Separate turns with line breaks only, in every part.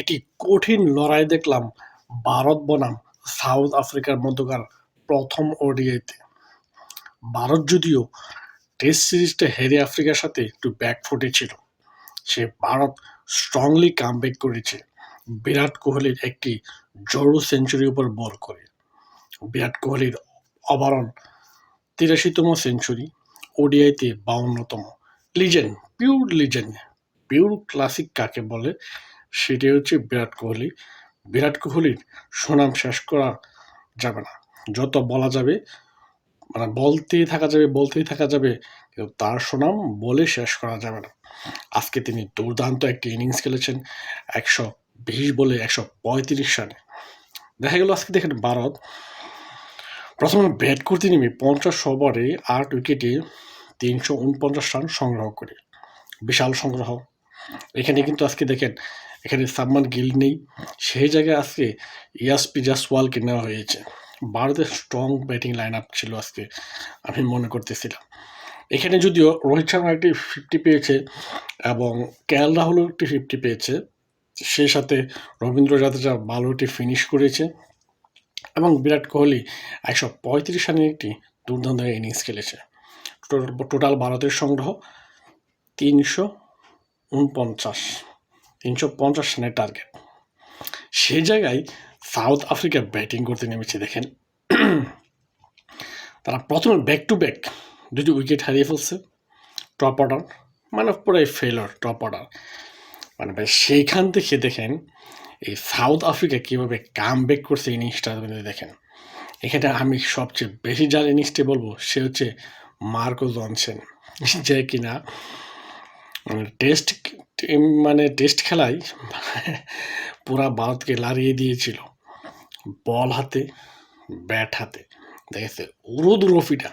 এটি কঠিন লড়াই দেখলাম ভারত বনাম সাউথ আফ্রিকার মধ্যকার প্রথম ওডিআইতে। ভারত যদিও টেস্ট সিরিজটা হেরে আফ্রিকার সাথে একটু ব্যাকফুটে ছিল, সে ভারত স্ট্রংলি কামব্যাক করেছে। বিরাট কোহলির একটি জোরো সেঞ্চুরির উপর বল করে। বিরাট কোহলির অবারণ তিরাশিতম সেঞ্চুরি ওডিআইতে বাউন্নতম। Legend pure legend pure classic কাকে বলে? সেটাই হচ্ছে বিরাট কোহলি। বিরাট কোহলির সুনাম শেষ করা যাবে না। যত বলা যাবে মানে বলতেই থাকা যাবে, বলতেই থাকা যাবে, কিন্তু তার সুনাম বলে শেষ করা যাবে না। আজকে তিনি দুর্দান্ত একটি ইনিংস খেলেছেন, একশো বিশ বলে একশো পঁয়ত্রিশ রানে। দেখা গেল আজকে দেখেন ভারত। প্রথমে ব্যাট করতে নেমে পঞ্চাশ ওভারে আট উইকেটে তিনশো উনপঞ্চাশ রান সংগ্রহ করে। বিশাল সংগ্রহ। এখানে কিন্তু আজকে দেখেন এখানে সালমান গিল নেই। সেই জায়গায় আজকে ইয়াসপি জাসওয়ালকে নেওয়া হয়েছে। ভারতের স্ট্রং ব্যাটিং লাইন আপ ছিল আজকে, আমি মনে করতেছিলাম। এখানে যদিও রোহিত শর্মা একটি ফিফটি পেয়েছে এবং কেএল রাহুলও একটি ফিফটি পেয়েছে। সেই সাথে রবীন্দ্র জাদেজা ভালো একটি ফিনিশ করেছে এবং বিরাট কোহলি একশো পঁয়ত্রিশ রানের একটি দুর্দান্ত ইনিংস খেলেছে। টোটাল ভারতের সংগ্রহ তিনশো উনপঞ্চাশ। তিনশো পঞ্চাশ রানের টার্গেট সেই জায়গায় সাউথ আফ্রিকা ব্যাটিং করতে নেমেছে, দেখেন। তারা প্রথমে ব্যাক টু ব্যাক দুটি উইকেট হারিয়ে ফেলছে টপ অর্ডার মানে পুরাই ফেলার টপ অর্ডার মানে ভাই, সেইখান থেকে দেখেন, এই সাউথ আফ্রিকা কীভাবে কাম ব্যাক করছে ইনিংসটা দেখেন। এখানে আমি সবচেয়ে বেশি যার ইনিংসটি বলব, সে হচ্ছে মার্কো জনসেন। যে কিনা টেস্ট মানে টেস্ট খেলায় পুরা ভারতকে লাড়িয়ে দিয়েছিল। বল হাতে ব্যাট হাতে। দেখেছে উরুদ রফিটা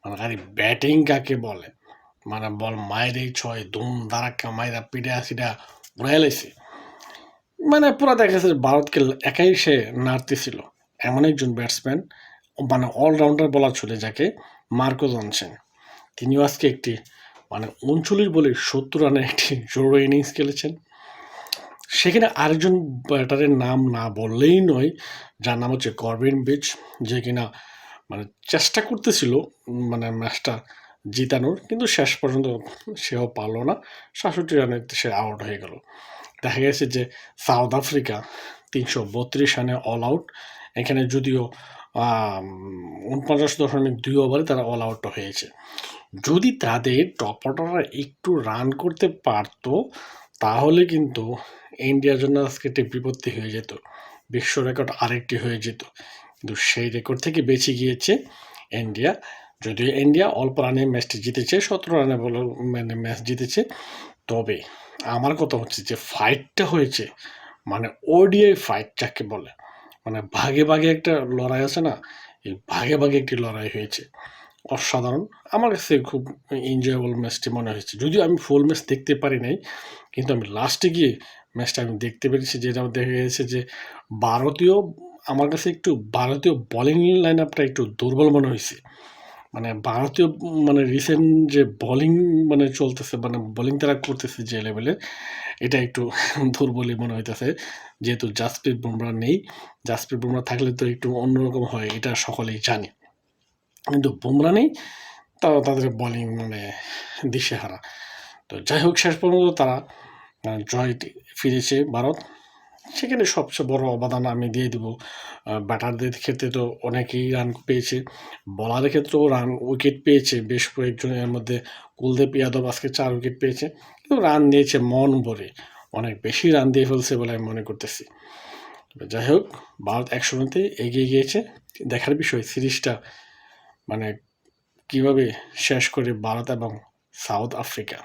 মানে খালি ব্যাটিং কাকে বলে? মানে বল মায়েরে ছয়, দুম দাঁড়াক্কা মায়েরা পিঠা সিটা উড়াই মানে পুরা দেখেছে ভারতকে একাই সে নাড়তেছিল। এমন একজন ব্যাটসম্যান মানে অলরাউন্ডার বলা চলে যাকে মার্কো জনসেন। তিনিও আজকে একটি মানে উনচল্লিশ বলে সত্তর রানে একটি জোরো ইনিংস খেলেছেন। সেখানে আরেকজন ব্যাটারের নাম না বললেই নয়, যার নাম হচ্ছে করবিন বিচ যে কিনা মানে চেষ্টা করতেছিল মানে ম্যাচটা জিতানোর, কিন্তু শেষ পর্যন্ত সেও পারল না। সাতষট্টি রানে সে আউট হয়ে গেল। দেখা গেছে যে সাউথ আফ্রিকা তিনশো বত্রিশ রানে অল আউট এখানে যদিও উনপঞ্চাশ দশমিক দুই ওভারে তারা অল আউট হয়েছে। যদি তাদের টপ অর্ডাররা একটু রান করতে পারতো, তাহলে কিন্তু ইন্ডিয়ার জন্য আজকে একটি বিপত্তি হয়ে যেত। বিশ্ব রেকর্ড আরেকটি হয়ে যেত। কিন্তু সেই রেকর্ড থেকে বেঁচে গিয়েছে ইন্ডিয়া যদিও ইন্ডিয়া অল্প রানে ম্যাচটি জিতেছে, সতেরো রানে বলে মানে ম্যাচ জিতেছে। তবে আমার কথা হচ্ছে যে ফাইটটা হয়েছে মানে ওডিআই ফাইট যাকে বলে মানে ভাগে ভাগে একটা লড়াই আছে না, এই ভাগে ভাগে একটি লড়াই হয়েছে। অসাধারণ। আমার কাছে খুব এনজয়েবল ম্যাচটি মনে হয়েছে। যদিও আমি ফুল ম্যাচ দেখতে পারি নাই, কিন্তু আমি লাস্টে গিয়ে ম্যাচটা আমি দেখতে পেরেছি, যেটা দেখা গেছে যে ভারতীয়, আমার কাছে একটু ভারতীয় বলিং লাইন আপটা একটু দুর্বল মনে হয়েছে। মানে ভারতীয় মানে রিসেন্ট যে বলিং মানে চলতেছে মানে বলিং তারা করতেছে যে লেভেলের এটা একটু দুর্বলই মনে হইতেছে। যেহেতু জাসপ্রীত বুমরা নেই জাসপ্রীত বুমরা থাকলে তো একটু অন্যরকম হয়, এটা সকলেই জানে। কিন্তু বুমরা নেই তাও তাদের বলিং মানে দিশেহারা। তো যাই হোক, শেষ পর্যন্ত তারা জয় ফিরেছে ভারত। সেখানে সবচেয়ে বড় অবদান আমি দিয়ে দিব ব্যাটারদের ক্ষেত্রে তো অনেকেই রান পেয়েছে। বলারের ক্ষেত্রেও রান উইকেট পেয়েছে, বেশ কয়েকজনের মধ্যে কুলদীপ ইয়াদব আজকে চার উইকেট পেয়েছে। কিন্তু রান দিয়েছে মন ভরে, অনেক বেশি রান দিয়ে ফেলছে বলে আমি মনে করতেছি। যাই হোক, ভারত একশো এগিয়ে গিয়েছে। দেখার বিষয়, সিরিজটা মানে কীভাবে শেষ করে ভারত এবং সাউথ আফ্রিকা?